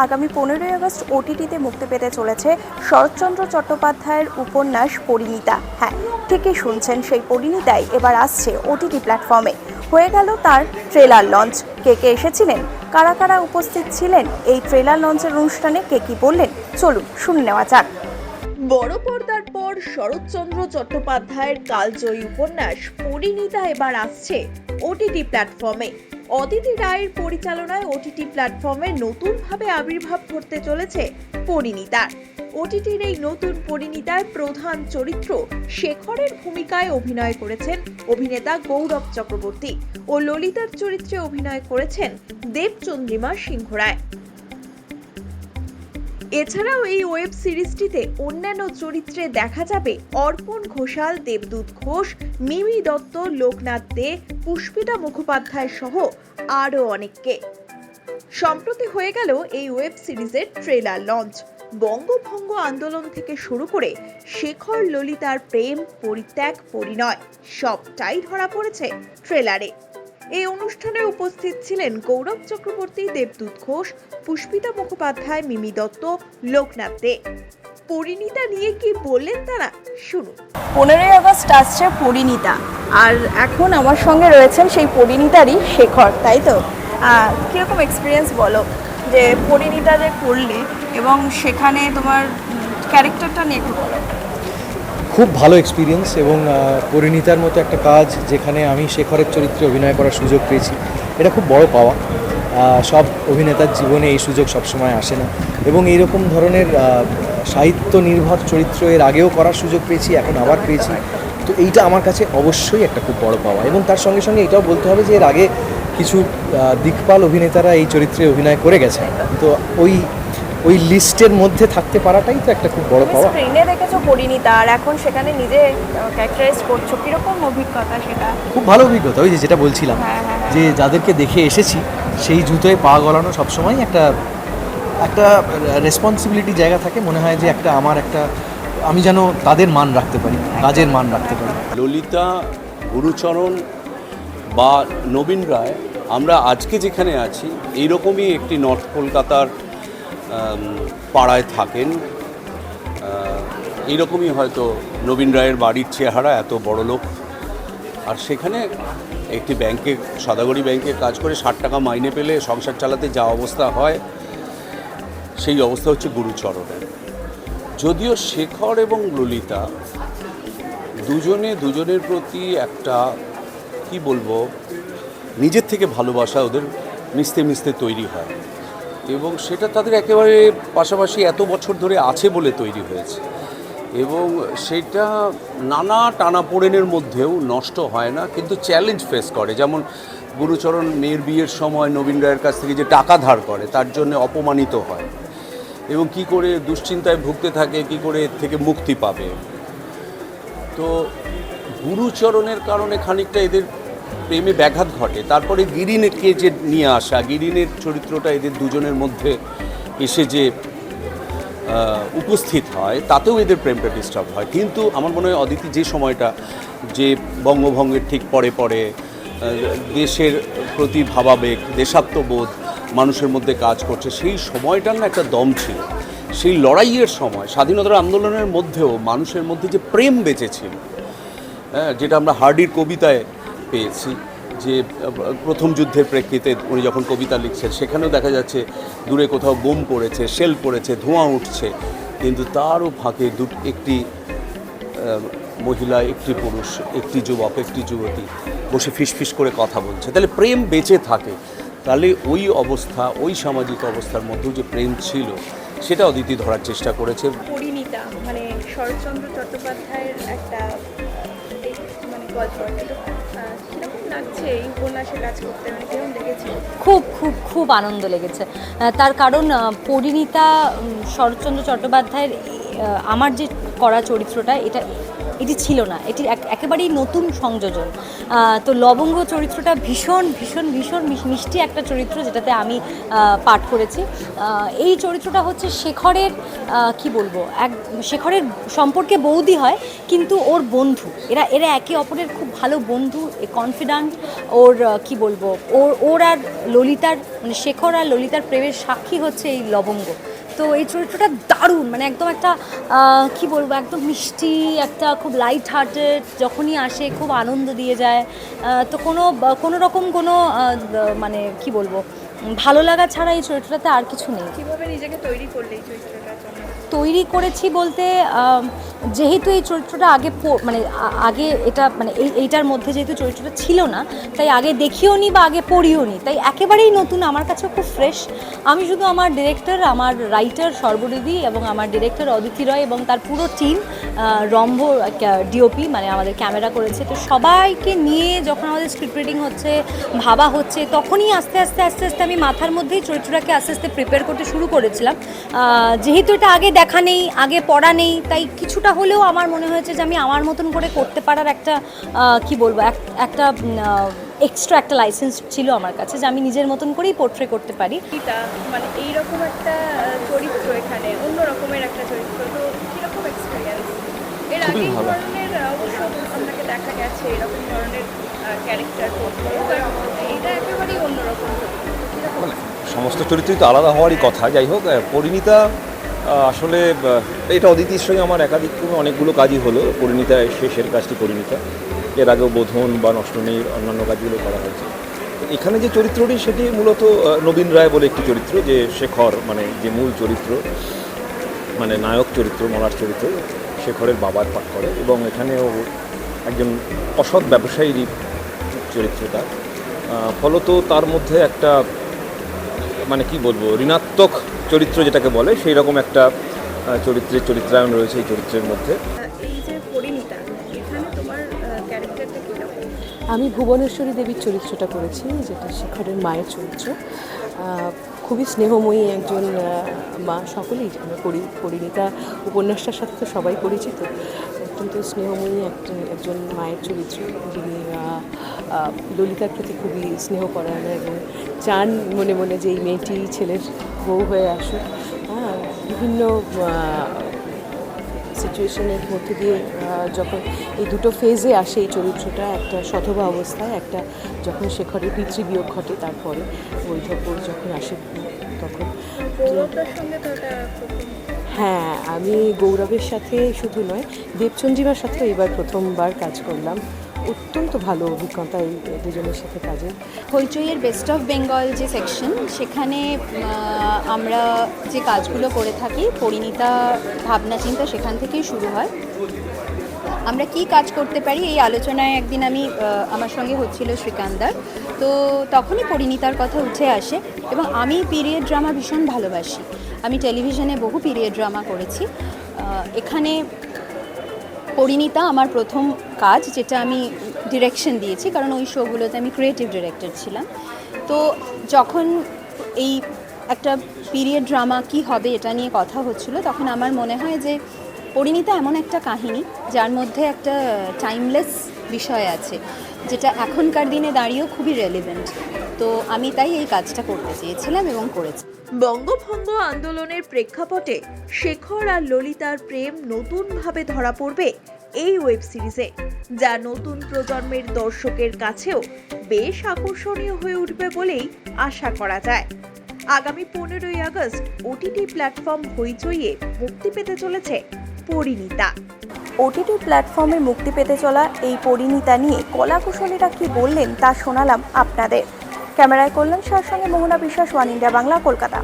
আগামী পনেরোই আগস্ট ওটিটিতে মুক্তি পেতে চলেছে শরৎচন্দ্র চট্টোপাধ্যায়ের উপন্যাস পরিণীতা। হ্যাঁ ঠিকই শুনছেন সেই পরিণীতাই। এবার আসছে ওটিটি প্ল্যাটফর্মে। হয়ে গেল তার ট্রেলার লঞ্চ। কে কে এসেছিলেন? কারা কারা উপস্থিত ছিলেন? এই ট্রেলার লঞ্চের অনুষ্ঠানে কে কি বললেন? চলুন শুনে নেওয়া যাক। বড় পর্দার পর শরৎচন্দ্র চট্টোপাধ্যায়ের কালজয়ী উপন্যাস পরিণীতা এবার আসছে ওটিটি প্ল্যাটফর্মে। অদিতি রায়ের পরিচালনায় ওটিটি প্ল্যাটফর্মে নতুনভাবে আবির্ভাব ঘটতে চলেছে পরিণীতার। ওটিটির এই নতুন পরিণীতায় প্রধান চরিত্র শেখরের ভূমিকায় অভিনয় করেছেন অভিনেতা গৌরব চক্রবর্তী ও ললিতার চরিত্রে অভিনয় করেছেন দেবচন্দ্রিমা সিংহ রায় এছাড়াও এই ওয়েব সিরিজটিতে অন্যান্য চরিত্রে দেখা যাবে অর্পণ ঘোষাল, দেবদূত ঘোষ, মিমি দত্ত, লোকনাথ দে, পুষ্পিতা মুখোপাধ্যায় সহ আরও অনেককে। সম্প্রতি হয়ে গেল এই ওয়েব সিরিজের ট্রেলার লঞ্চ। বঙ্গভঙ্গ আন্দোলন থেকে শুরু করে শেখর ললিতার প্রেম, পরিত্যাগ, পরিণয় সবটাই ধরা পড়েছে ট্রেলারে। এই অনুষ্ঠানে উপস্থিত ছিলেন গৌরব চক্রবর্তী, দেবদূত ঘোষ, পুষ্পিতা মুখোপাধ্যায়, মিমি দত্ত, লোকনাথ দে। পরিণীতা নিয়ে কি বললেন তারা? শুনুন। পনেরোই আগস্ট আসছে পরিণীতা, আর এখন আমার সঙ্গে রয়েছেন সেই পরিণীতারই শেখর, তাই তো? কীরকম এক্সপিরিয়েন্স বলো? যে পরিণীতা যে করলে এবং সেখানে তোমার ক্যারেক্টারটা নিয়ে একটু বলো। খুব ভালো এক্সপিরিয়েন্স এবং পরিণীতার মতো একটা কাজ যেখানে আমি শেখরের চরিত্রে অভিনয় করার সুযোগ পেয়েছি। এটা খুব বড় পাওয়া। সব অভিনেতার জীবনে এই সুযোগ সবসময় আসে না। এবং এইরকম ধরনের সাহিত্য নির্ভর চরিত্র এর আগেও করার সুযোগ পেয়েছি, এখন আবার পেয়েছি। তো এইটা আমার কাছে অবশ্যই একটা খুব বড় পাওয়া। এবং তার সঙ্গে সঙ্গে এটাও বলতে হবে যে এর আগে কিছু দিকপাল অভিনেতারা এই চরিত্রে অভিনয় করে গেছেন তো ওই ওই লিস্টের মধ্যে থাকতে পারাটাই তো একটা খুব বড় পাওয়া। স্ক্রিনে দেখেছ পরিণীতা আর এখন সেখানে নিজে ক্যারেক্টারাইজ করছ কীরকম অভিজ্ঞতা সেটা? খুব ভালো অভিজ্ঞতা ওই যে যেটা বলছিলাম হ্যাঁ, হ্যাঁ, হ্যাঁ। যে যাদেরকে দেখে এসেছি সেই জুতোয় পা গলানো সবসময় একটা একটা রেসপন্সিবিলিটি জায়গা থাকে মনে হয় যে একটা আমার একটা আমি যেন তাদের মান রাখতে পারি কাজের মান রাখতে পারি। ললিতা গুরুচরণ বা নবীন রায় আমরা আজকে যেখানে আছি এইরকমই একটি নর্থ কলকাতার পাড়ায় থাকেন। এইরকমই হয়তো নবীন রায়ের বাড়ির চেহারা, এত বড় লোক। আর সেখানে একটি ব্যাংকে সদাগরি ব্যাংকে কাজ করে, ষাট টাকা মাইনে পেলে সংসার চালাতে যা অবস্থা হয়, সেই অবস্থা হচ্ছে গুরুচরণের। যদিও শেখর এবং ললিতা দুজনে দুজনের প্রতি একটা, কি বলব, নিজের থেকে ভালোবাসা ওদের মিশতে মিশতে তৈরি হয়। এবং সেটা তাদের একেবারে পাশাপাশি এত বছর ধরে আছে বলে তৈরি হয়েছে। এবং সেটা নানা টানাপোড়েনের মধ্যেও নষ্ট হয় না, কিন্তু চ্যালেঞ্জ ফেস করে। যেমন গুরুচরণ মেয়ের বিয়ের সময় নবীন রায়ের কাছ থেকে যে টাকা ধার করে, তার জন্য অপমানিত হয়। এবং কি করে দুশ্চিন্তায় ভুগতে থাকে, কি করে এর থেকে মুক্তি পাবে। তো গুরুচরণের কারণে খানিকটা এদের প্রেমে ব্যাঘাত ঘটে। তারপরে গিরিনেরকে যে নিয়ে আসা, গিরিনের চরিত্রটা এদের দুজনের মধ্যে এসে যে উপস্থিত হয়, তাতেও এদের প্রেমটা ডিস্টার্ব হয়। কিন্তু আমার মনে হয় অদিতি যে সময়টা, যে বঙ্গভঙ্গের ঠিক পরে পরে দেশের প্রতি ভাবাবেগ, দেশাত্মবোধ, মানুষের মধ্যে কাজ করছে, সেই সময়টার না একটা দম ছিল। সেই লড়াইয়ের সময়, স্বাধীনতার আন্দোলনের মধ্যেও মানুষের মধ্যে যে প্রেম বেঁচেছিল হ্যাঁ যেটা আমরা হার্ডির কবিতায় পেয়েছি যে প্রথম যুদ্ধের প্রেক্ষিতে উনি যখন কবিতা লিখছেন, সেখানেও দেখা যাচ্ছে দূরে কোথাও বোম পড়েছে, শেল পড়েছে, ধোঁয়া উঠছে। কিন্তু তারও ফাঁকে দু একটি মহিলা, একটি পুরুষ, একটি যুবক, একটি যুবতী বসে ফিসফিস করে কথা বলছে। তাহলে প্রেম বেঁচে থাকে। তাহলে ওই অবস্থা, ওই সামাজিক অবস্থার মধ্যেও যে প্রেম ছিল, সেটা অদিতি ধরার চেষ্টা করেছে। পরিণীতা মানে শরৎচন্দ্র চট্টোপাধ্যায়ের একটা মানে খুব খুব খুব আনন্দ লেগেছে। তার কারণ পরিণীতা শরৎচন্দ্র চট্টোপাধ্যায়ের আমার যে করা চরিত্রটা, এটা এটি ছিল না, এটি এক- একেবারেই নতুন সংযোজন। তো লবঙ্গ চরিত্রটা ভীষণ ভীষণ ভীষণ মিষ্টি একটা চরিত্র যেটাতে আমি পাঠ করেছি। এই চরিত্রটা হচ্ছে শেখরের কি বলব, এক, শেখরের সম্পর্কে বৌদি হয়, কিন্তু ওর বন্ধু, এরা এরা একে অপরের খুব ভালো বন্ধু কনফিডেন্ট ওর কি বলব, ওর ওর আর ললিতার মানে শেখর আর ললিতার প্রেমের সাক্ষী হচ্ছে এই লবঙ্গ। তো এই চরিত্রটা দারুণ মানে একদম একটা কি বলব, একদম মিষ্টি, একটা খুব লাইট হার্টেড যখনই আসে খুব আনন্দ দিয়ে যায়। তো কোনো কোনো রকম কোনো মানে কি বলব, ভালো লাগা ছাড়া এই চরিত্রটাতে আর কিছু নেই। কীভাবে নিজেকে তৈরি করলে এই জন্য তৈরি করেছি বলতে যেহেতু এই চরিত্রটা আগে মানে আগে এটা মানে এই, এইটার মধ্যে যেহেতু চরিত্রটা ছিল না, তাই আগে দেখিও নি বা আগে পড়িও নি। তাই একেবারেই নতুন, আমার কাছে খুব ফ্রেশ। আমি শুধু আমার ডিরেক্টর, আমার রাইটার সর্বরিদি এবং আমার ডিরেক্টর অদিতি রয় এবং তার পুরো টিম রম্ভ ডিওপি মানে আমাদের ক্যামেরা করেছে। তো সবাইকে নিয়ে যখন আমাদের স্ক্রিপ্ট রিডিং হচ্ছে, ভাবা হচ্ছে, তখনই আস্তে আস্তে আস্তে আস্তে আমি মাথার মধ্যেই চরিত্রটাকে আস্তে আস্তে প্রিপেয়ার করতে শুরু করেছিলাম। যেহেতু এটা আগে দেখা নেই আগে পড়া নেই তাই কিছুটা হলেও আমার মনে হয়েছে যে আমি আমার মতন করে করতে পারার একটা কি বলব একটা এক্সট্রা একটা লাইসেন্স ছিল আমার কাছে যে আমি নিজের মতন করেই পোর্ট্রে করতে পারি। মানে এইরকম একটা চরিত্র এখানে অন্য রকমের একটা চরিত্র তো কীরকম এক্সপিরিয়েন্স এর আগে ধরনের অবশ্য আপনাকে দেখা গেছে এরকম ধরনের ক্যারেক্টার করতে এটা একেবারেই অন্যরকম। চরিত্র তো কীরকম মানে সমস্ত চরিত্রই তো আলাদা হওয়ারই কথা। যাই হোক পরিণীতা আসলে এটা অদিতির সঙ্গে আমার একাধিক ক্রমে অনেকগুলো কাজই হলো, পরিণীতা শেষের কাজটি পরিণীতা। এর আগেও বোধন বা নষ্টনীর অন্যান্য কাজগুলো করা হয়েছে। এখানে যে চরিত্রটি, সেটি মূলত নবীন রায় বলে একটি চরিত্র, যে শেখর মানে যে মূল চরিত্র মানে নায়ক চরিত্র মলার চরিত্র, শেখরের বাবার পাঠ করে। এবং এখানেও একজন অসৎ ব্যবসায়ীরই চরিত্রটা। ফলত তার মধ্যে একটা মানে কি বলব ঋণাত্মক চরিত্র যেটাকে বলে সেই রকম একটা চরিত্রের চরিত্রায়ন রয়েছে এই চরিত্রের মধ্যে। আহ, এই যে পরিণীতা এখানে তোমার ক্যারেক্টারটা কীরকম আমি ভুবনেশ্বরী দেবীর চরিত্রটা করেছি যেটা শেখরের মায়ের চরিত্র। খুবই স্নেহময়ী একজন মা সকলেই পরি পরিণীতা উপন্যাসটার সাথে তো সবাই পরিচিত। অত্যন্ত স্নেহময়ী একটা, একজন মায়ের চরিত্র। যিনি ললিতার প্রতি খুবই স্নেহ পরায়ণ এবং চান মনে মনে যে এই মেয়েটি ছেলের বউ হয়ে আসুক। হ্যাঁ বিভিন্ন সিচুয়েশনের মধ্যে দিয়ে যখন এই দুটো ফেজে আসে এই চরিত্রটা, একটা সধবা অবস্থায়, একটা যখন শেখরের পিতৃবিয়োগ ঘটে তারপরে বৈধব্য যখন আসে তখন। হ্যাঁ আমি গৌরবের সাথে শুধু নয় দেবচঞ্জিমার সাথে এবার প্রথমবার কাজ করলাম। অত্যন্ত ভালো অভিজ্ঞতা এই দুজনের সাথে কাজে হইচইয়ের বেস্ট অফ বেঙ্গল যে সেকশন সেখানে আমরা যে কাজগুলো করে থাকি, পরিণীতা ভাবনা চিন্তা সেখান থেকেই শুরু হয়। আমরা কি কাজ করতে পারি এই আলোচনায় একদিন আমি আমার সঙ্গে হচ্ছিল শ্রীকান্দার। তো তখনই পরিণীতার কথা উঠে আসে এবং আমি পিরিয়ড ড্রামা ভীষণ ভালোবাসি। আমি টেলিভিশনে বহু পিরিয়ড ড্রামা করেছি। এখানে পরিণীতা আমার প্রথম কাজ, যেটা আমি ডিরেকশন দিয়েছি, কারণ ওই শোগুলোতে আমি ক্রিয়েটিভ ডিরেক্টর ছিলাম। তো যখন এই একটা পিরিয়ড ড্রামা কি হবে এটা নিয়ে কথা হচ্ছিল, তখন আমার মনে হয় যে পরিণীতা এমন একটা কাহিনী, যার মধ্যে একটা টাইমলেস বিষয় আছে, যেটা এখনকার দিনে দাঁড়িয়েও খুবই রেলিভেন্ট তো আমি তাই এই কাজটা করতে চেয়েছিলাম এবং করেছি। বঙ্গভঙ্গ আন্দোলনের প্রেক্ষাপটে শেখর আর ললিতার প্রেম নতুনভাবে ধরা পড়বে এই ওয়েব সিরিজে যা নতুন প্রজন্মের দর্শকের কাছেও বেশ আকর্ষণীয় হয়ে উঠবে বলেই আশা করা যায়। আগামী পনেরোই আগস্ট ওটিটি প্ল্যাটফর্ম হইচইয়ে মুক্তি পেতে চলেছে পরিণীতা। ওটিটি প্ল্যাটফর্মে মুক্তি পেতে চলা এই পরিণীতা নিয়ে কলাকুশলীরা কি বললেন তা শোনালাম আপনাদের। ক্যামেরায় কল্যাণ সার সঙ্গে মোহনা বিশ্বাস ওয়ান ইন্ডিয়া বাংলা কলকাতা।